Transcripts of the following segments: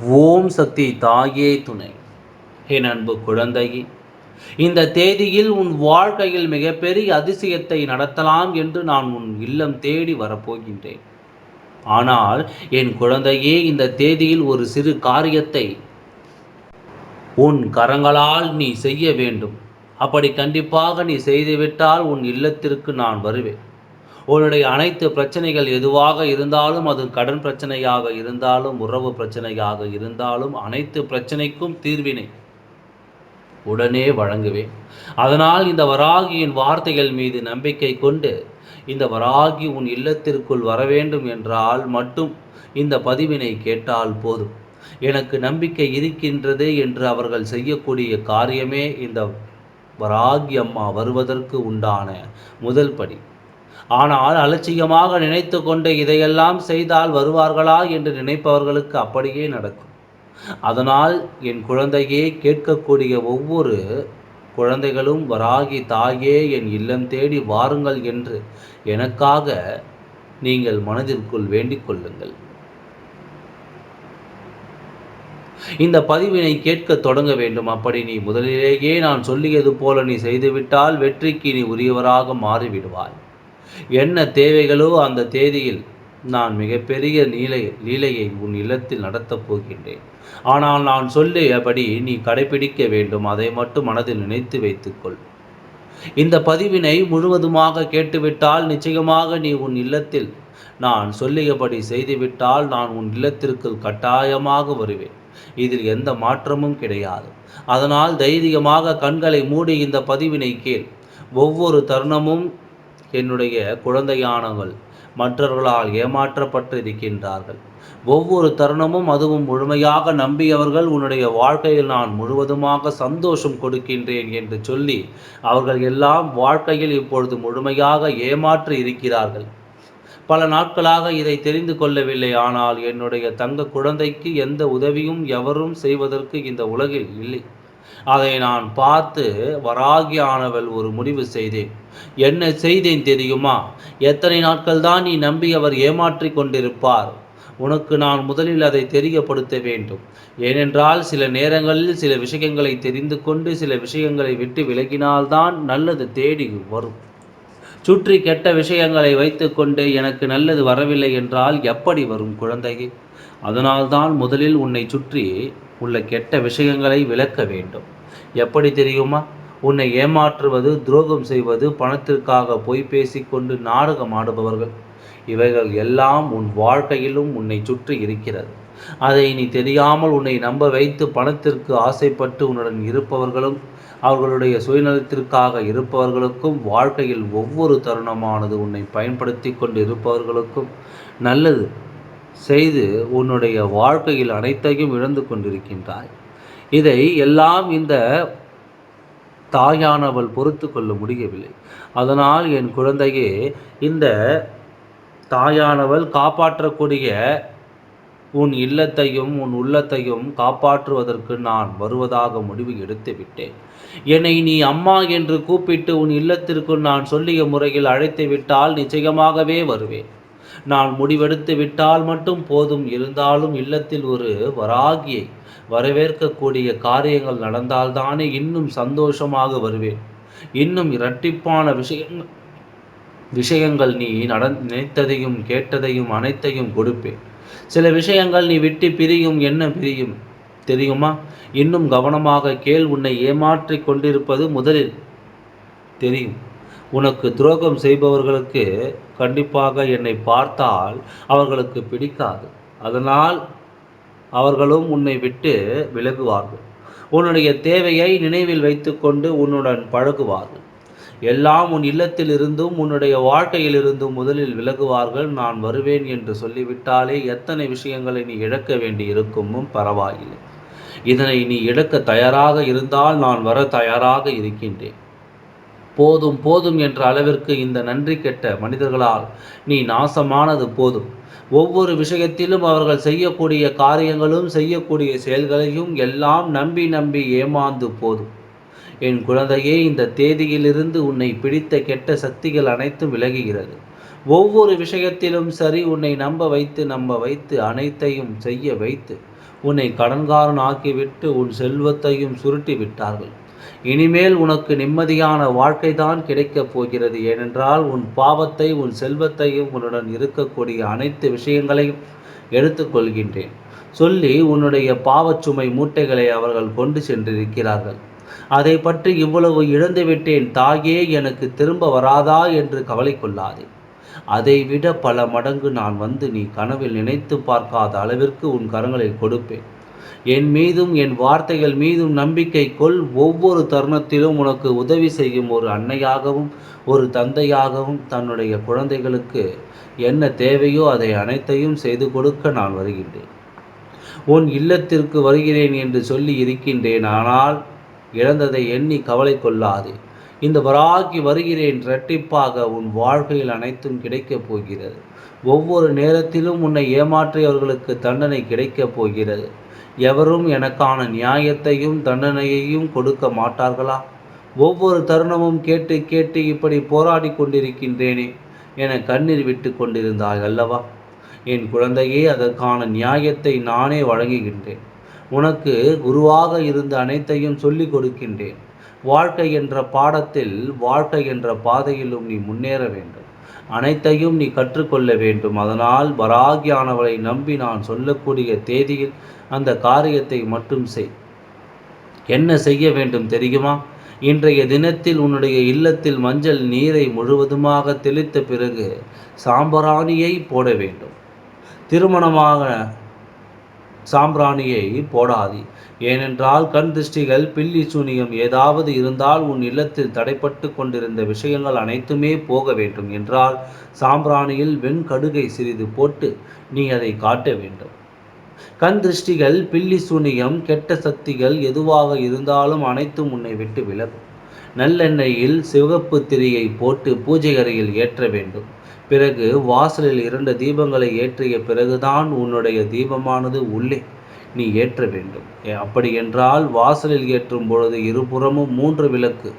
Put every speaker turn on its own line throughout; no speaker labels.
ஓம் சக்தி தாயே துணை. என் அன்பு குழந்தையே இந்த தேதியில் உன் வாழ்க்கையில் மிகப்பெரிய அதிசயத்தை நடத்தலாம் என்று நான் உன் இல்லம் தேடி வரப்போகின்றேன். ஆனால் என் குழந்தையே இந்த தேதியில் ஒரு சிறு காரியத்தை உன் கரங்களால் நீ செய்ய வேண்டும். அப்படி கண்டிப்பாக நீ செய்துவிட்டால் உன் இல்லத்திற்கு நான் வருவேன். உன்னுடைய அனைத்து பிரச்சனைகள் எதுவாக இருந்தாலும் அது கடன் பிரச்சனையாக இருந்தாலும் உறவு பிரச்சனையாக இருந்தாலும் அனைத்து பிரச்சனைக்கும் தீர்வினை உடனே வழங்குவேன். அதனால் இந்த வராகியின் வார்த்தைகள் மீது நம்பிக்கை கொண்டு இந்த வராகி உன் இல்லத்திற்குள் வர வேண்டும் என்றால் மட்டும் இந்த பதிவினை கேட்டால் போதும். எனக்கு நம்பிக்கை இருக்கின்றது என்று அவர்கள் செய்யக்கூடிய காரியமே இந்த வராகி அம்மா வருவதற்கு உண்டான முதல் படி. ஆனால் அலட்சியமாக நினைத்து கொண்டு இதையெல்லாம் செய்தால் வருவார்களா என்று நினைப்பவர்களுக்கு அப்படியே நடக்கும். அதனால் என் குழந்தையே கேட்கக்கூடிய ஒவ்வொரு குழந்தைகளும் வராகி தாயே என் இல்லம் தேடி வாருங்கள் என்று எனக்காக நீங்கள் மனதிற்குள் வேண்டிக் கொள்ளுங்கள். இந்த பதிவினை கேட்க தொடங்க வேண்டும். அப்படி நீ முதலிலேயே நான் சொல்லியது போல நீ செய்துவிட்டால் வெற்றிக்கு நீ உரியவராக மாறிவிடுவாய். என்ன தேவைகளோ அந்த தேதியில் நான் மிகப்பெரிய நீலை லீலையை உன் இல்லத்தில் நடத்தப் போகின்றேன். ஆனால் நான் சொல்லியபடி நீ கடைபிடிக்க வேண்டும் அதை மட்டும் மனதில் நினைத்து வைத்துக்கொள். இந்த பதிவினை முழுவதுமாக கேட்டுவிட்டால் நிச்சயமாக நீ உன் இல்லத்தில் நான் சொல்லியபடி செய்துவிட்டால் நான் உன் இல்லத்திற்கு கட்டாயமாக வருவேன். இதில் எந்த மாற்றமும் கிடையாது. அதனால் தைரியமாக கண்களை மூடி இந்த பதிவினை கேள். ஒவ்வொரு தருணமும் என்னுடைய குழந்தையானவள் மற்றவர்களால் ஏமாற்றப்பட்டு இருக்கின்றார்கள் ஒவ்வொரு தருணமும் அதுவும் முழுமையாக நம்பியவர்கள் உன்னுடைய வாழ்க்கையில் நான் முழுவதுமாக சந்தோஷம் கொடுக்கின்றேன் என்று சொல்லி அவர்கள் எல்லாம் வாழ்க்கையில் இப்பொழுது முழுமையாக ஏமாற்றி இருக்கிறார்கள். பல நாட்களாக இதை தெரிந்து கொள்ளவில்லை. ஆனால் என்னுடைய தங்க குழந்தைக்கு எந்த உதவியும் எவரும் செய்வதற்கு இந்த உலகில் இல்லை. அதை நான் பார்த்து வராகியானவள் ஒரு முடிவு செய்தேன். என்ன செய்தேன் தெரியுமா? எத்தனை நாட்கள் தான் நீ நம்பி அவர் ஏமாற்றி கொண்டிருப்பார். உனக்கு நான் முதலில் அதை தெரியப்படுத்த வேண்டும். ஏனென்றால் சில நேரங்களில் சில விஷயங்களை தெரிந்து கொண்டு சில விஷயங்களை விட்டு விலகினால்தான் நல்லது தேடி வரும். சுற்றி கெட்ட விஷயங்களை வைத்துக்கொண்டு எனக்கு நல்லது வரவில்லை என்றால் எப்படி வரும் குழந்தையே? அதனால்தான் முதலில் உன்னை சுற்றி உள்ள கெட்ட விஷயங்களை விளக்க வேண்டும். எப்படி தெரியுமா? உன்னை ஏமாற்றுவது துரோகம் செய்வது பணத்திற்காக பொய் பேசிக்கொண்டு நாடகம் ஆடுபவர்கள். இவைகள் எல்லாம் உன் வாழ்க்கையிலும் உன்னை சுற்றி இருக்கிறது. அதை நீ தெரியாமல் உன்னை நம்ப வைத்து பணத்திற்கு ஆசைப்பட்டு உன்னுடன் இருப்பவர்களும் அவர்களுடைய சுயநலத்திற்காக இருப்பவர்களுக்கும் வாழ்க்கையில் ஒவ்வொரு தருணமானது உன்னை பயன்படுத்தி கொண்டு இருப்பவர்களுக்கும் நல்லது. செய்து உன்னுடைய வாழ்க்கையில் அனைத்தையும் இழந்து கொண்டிருக்கின்றாய். இதை எல்லாம் இந்த தாயானவள் பொறுத்து கொள்ள முடியவில்லை. அதனால் என் குழந்தையே இந்த தாயானவள் காப்பாற்றக்கூடிய உன் இல்லத்தையும் உன் உள்ளத்தையும் காப்பாற்றுவதற்கு நான் வருவதாக முடிவு எடுத்து விட்டேன். என்னை நீ அம்மா என்று கூப்பிட்டு உன் இல்லத்திற்குள் நான் சொல்லிய முறையில் அழைத்து விட்டால் நிச்சயமாகவே வருவேன். நான் முடிவெடுத்து விட்டால் மட்டும் போதும். இருந்தாலும் இல்லத்தில் ஒரு வராகியை வரவேற்கக்கூடிய காரியங்கள் நடந்தால்தானே இன்னும் சந்தோஷமாக வருவேன். இன்னும் இரட்டிப்பான விஷயங்கள் விஷயங்கள் நீ நட நினைத்ததையும் கேட்டதையும் அனைத்தையும் கொடுப்பேன். சில விஷயங்கள் நீ விட்டு பிரியும் என்ன பிரியும்? தெரியுமா? இன்னும் கவனமாக கேள் உன்னை ஏமாற்றிக் கொண்டிருப்பது முதலில் தெரியும். உனக்கு துரோகம் செய்பவர்களுக்கு கண்டிப்பாக என்னை பார்த்தால் அவர்களுக்கு பிடிக்காது. அதனால் அவர்களும் உன்னை விட்டு விலகுவார்கள். உன்னுடைய தேவையை நினைவில் வைத்துக்கொண்டு உன்னுடன் பழகுவார்கள். எல்லாம் உன் இல்லத்தில் இருந்தும் உன்னுடைய வாழ்க்கையில் இருந்தும் முதலில் விலகுவார்கள். நான் வருவேன் என்று சொல்லிவிட்டாலே எத்தனை விஷயங்களை நீ இழக்க வேண்டி இருக்குமும் பரவாயில்லை. இதனை நீ இழக்க தயாராக இருந்தால் நான் வர தயாராக இருக்கின்றேன். போதும் போதும் என்ற அளவிற்கு இந்த நன்றி கெட்ட மனிதர்களால் நீ நாசமானது போதும். ஒவ்வொரு விஷயத்திலும் அவர்கள் செய்யக்கூடிய காரியங்களும் செய்யக்கூடிய செயல்களையும் எல்லாம் நம்பி நம்பி ஏமாந்து போதும். என் குழந்தையே இந்த தேதியிலிருந்து உன்னை பிடித்த கெட்ட சக்திகள் அனைத்தும் விலகுகிறது. ஒவ்வொரு விஷயத்திலும் சரி உன்னை நம்ப வைத்து நம்ப வைத்து அனைத்தையும் செய்ய வைத்து உன்னை கடன்காரன் ஆக்கிவிட்டு உன் செல்வத்தையும் சுருட்டி விட்டார்கள் இனிமேல் உனக்கு நிம்மதியான வாழ்க்கைதான் கிடைக்கப் போகிறது. ஏனென்றால் உன் பாவத்தை உன் செல்வத்தையும் உன்னுடன் இருக்கக்கூடிய அனைத்து விஷயங்களையும் எடுத்துக்கொள்கின்றேன். சொல்லி உன்னுடைய பாவச்சுமை மூட்டைகளை அவர்கள் கொண்டு சென்றிருக்கிறார்கள். அதை பற்றி இவ்வளவு இழந்துவிட்டேன் தாயே எனக்கு திரும்ப வராதா என்று கவலை கொள்ளாதே அதைவிட பல மடங்கு நான் வந்து நீ கனவில் நினைத்து பார்க்காத அளவிற்கு உன் கரங்களில் கொடுப்பேன். என் மீதும் என் வார்த்தைகள் மீதும் நம்பிக்கை கொள். ஒவ்வொரு தருணத்திலும் உனக்கு உதவி செய்யும் ஒரு அன்னையாகவும் ஒரு தந்தையாகவும் தன்னுடைய குழந்தைகளுக்கு என்ன தேவையோ அதை அனைத்தையும் செய்து கொடுக்க நான் வருகின்றேன். உன் இல்லத்திற்கு வருகிறேன் என்று சொல்லி இருக்கின்றேன். ஆனால் இழந்ததை எண்ணி கவலை கொள்ளாதே. இந்த வராகி வருகிறேன் இரட்டிப்பாக உன் வாழ்க்கையில் அனைத்தும் கிடைக்கப் போகிறது. ஒவ்வொரு நேரத்திலும் உன்னை ஏமாற்றியவர்களுக்கு தண்டனை கிடைக்கப் போகிறது. எவரும் எனக்கான நியாயத்தையும் தண்டனையையும் கொடுக்க மாட்டார்களா? ஒவ்வொரு தருணமும் கேட்டு கேட்டு இப்படி போராடி கொண்டிருக்கின்றேனே என கண்ணீர் விட்டு கொண்டிருந்தாய் அல்லவா? என் குழந்தையே அதற்கான நியாயத்தை நானே வழங்குகின்றேன். உனக்கு குருவாக இருந்து அனைத்தையும் சொல்லிக் கொடுக்கின்றேன். வாழ்க்கை என்ற பாடத்தில் வாழ்க்கை என்ற பாதையிலும் நீ முன்னேற வேண்டும். அனைத்தையும் நீ கற்றுக்கொள்ள வேண்டும். அதனால் வராகியானவளை நம்பி நான் சொல்லக்கூடிய தேதியில் அந்த காரியத்தை மட்டும் செய். என்ன செய்ய வேண்டும் தெரியுமா? இன்றைய தினத்தில் உன்னுடைய இல்லத்தில் மஞ்சள் நீரை முழுவதுமாக தெளித்த பிறகு சாம்பராணியை போட வேண்டும். திருமணமாக சாம்பிராணியை போடாதி. ஏனென்றால் கண் திருஷ்டிகள் பில்லி சூனியம் ஏதாவது இருந்தால் உன் இல்லத்தில் தடைப்பட்டு கொண்டிருந்த விஷயங்கள் அனைத்துமே போக வேண்டும் என்றால் சாம்பிராணியில் வெண்கடுகை சிறிது போட்டு நீ அதை காட்ட வேண்டும். கண் திருஷ்டிகள் பில்லி சூனியம் கெட்ட சக்திகள் எதுவாக இருந்தாலும் அனைத்தும் உன்னை விட்டு விலகும். நல்லெண்ணெயில் சிவப்பு திரியை போட்டு பூஜை அறையில் ஏற்ற வேண்டும். பிறகு வாசலில் இரண்டு தீபங்களை ஏற்றிய பிறகுதான் உன்னுடைய தீபமானது உள்ளே நீ ஏற்ற வேண்டும். அப்படி என்றால் வாசலில் ஏற்றும் பொழுது இருபுறமும் மூன்று விளக்கு.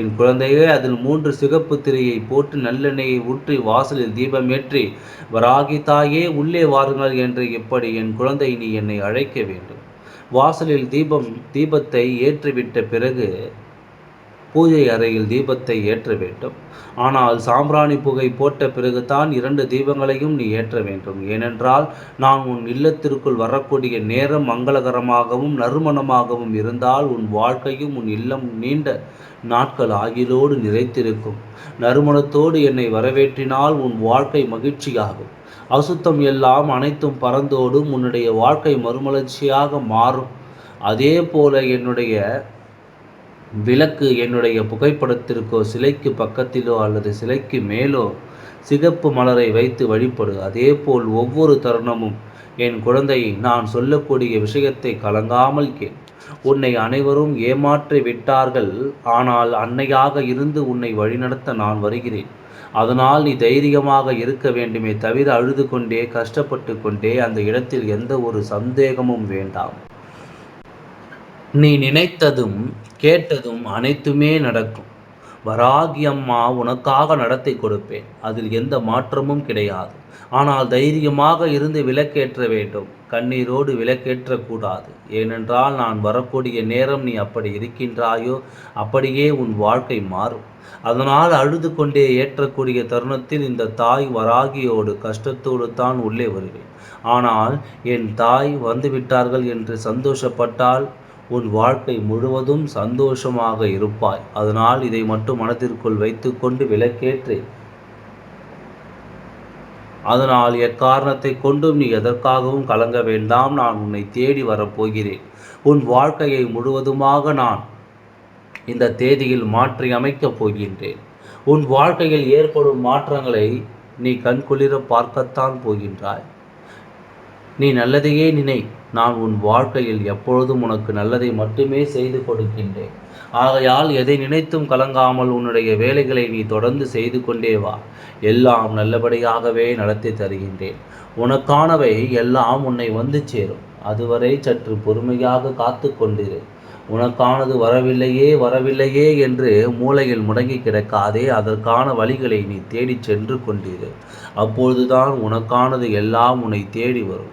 என் குழந்தையே அதில் மூன்று சிகப்பு திரையை போட்டு நல்லெண்ணெயை ஊற்றி வாசலில் தீபம் ஏற்றி வராகி தாயே உள்ளே வாருங்கள் என்று எப்படி என் குழந்தை நீ என்னை அழைக்க வேண்டும். வாசலில் தீபம் தீபத்தை ஏற்றிவிட்ட பிறகு பூஜை அறையில் தீபத்தை ஏற்ற வேண்டும். ஆனால் சாம்பிராணி புகை போட்ட பிறகுதான் இரண்டு தீபங்களையும் நீ ஏற்ற வேண்டும். ஏனென்றால் நான் உன் இல்லத்திற்குள் வரக்கூடிய நேரம் மங்களகரமாகவும் நறுமணமாகவும் இருந்தால் உன் வாழ்க்கையும் உன் இல்லம் நீண்ட நாட்கள் ஆகிலோடு நிறைத்திருக்கும் நறுமணத்தோடு என்னை வரவேற்றினால் உன் வாழ்க்கை மகிழ்ச்சியாகும். அசுத்தம் எல்லாம் அனைத்தும் பறந்தோடும் உன்னுடைய வாழ்க்கை மறுமலர்ச்சியாக மாறும். அதே போல என்னுடைய விளக்கு என்னுடைய புகைப்படத்திற்கோ சிலைக்கு பக்கத்திலோ அல்லது சிலைக்கு மேலோ சிகப்பு மலரை வைத்து வழிபடு. அதேபோல் ஒவ்வொரு தருணமும் என் குழந்தை நான் சொல்லக்கூடிய விஷயத்தை கலங்காமல் கேள். உன்னை அனைவரும் ஏமாற்றி விட்டார்கள் ஆனால் அன்னையாக இருந்து உன்னை வழிநடத்த நான் வருகிறேன். அதனால் நீ தைரியமாக இருக்க வேண்டுமே தவிர அழுது கொண்டே கஷ்டப்பட்டு கொண்டே அந்த இடத்தில் எந்த ஒரு சந்தேகமும் வேண்டாம். நீ நினைத்ததும் கேட்டதும் அனைத்துமே நடக்கும். வராகி அம்மா உனக்காக நடத்தை கொடுப்பேன். அதில் எந்த மாற்றமும் கிடையாது. ஆனால் தைரியமாக இருந்து விலக்கேற்ற வேண்டும். கண்ணீரோடு விலக்கேற்றக்கூடாது ஏனென்றால் நான் வரக்கூடிய நேரம் நீ அப்படி இருக்கின்றாயோ அப்படியே உன் வாழ்க்கை மாறும். அதனால் அழுது கொண்டே ஏற்றக்கூடிய தருணத்தில் இந்த தாய் வராகியோடு கஷ்டத்தோடு தான் உள்ளே வருவேன். ஆனால் என் தாய் வந்துவிட்டார்கள் என்று சந்தோஷப்பட்டால் உன் வாழ்க்கை முழுவதும் சந்தோஷமாக இருப்பாய். அதனால் இதை மட்டும் மனதிற்குள் வைத்துக்கொண்டு விலக்கேற்று அதனால் எக்காரணத்தை கொண்டும் நீ எதற்காகவும் கலங்க வேண்டாம். நான் உன்னை தேடி வரப்போகிறேன். உன் வாழ்க்கையை முழுவதுமாக நான் இந்த தேதியில் மாற்றி அமைக்கப் போகின்றேன். உன் வாழ்க்கையில் ஏற்படும் மாற்றங்களை நீ கண்குளிர பார்க்கத்தான் போகின்றாய். நீ நல்லதையே நினை. நான் உன் வாழ்க்கையில் எப்பொழுதும் உனக்கு நல்லதை மட்டுமே செய்து கொடுக்கின்றேன். ஆகையால் எதை நினைத்தும் கலங்காமல் உன்னுடைய வேலைகளை நீ தொடர்ந்து செய்து கொண்டே வா. எல்லாம் நல்லபடியாகவே நடத்தி தருகின்றேன். உனக்கானவை எல்லாம் உன்னை வந்து சேரும். அதுவரை சற்று பொறுமையாக காத்து கொண்டிரு. உனக்கானது வரவில்லையே வரவில்லையே என்று மூளையில் முடங்கி கிடக்காதே அதற்கான வழிகளை நீ தேடிச் சென்று கொண்டிரு. அப்பொழுதுதான் உனக்கானது எல்லாம் உன்னை தேடி வரும்.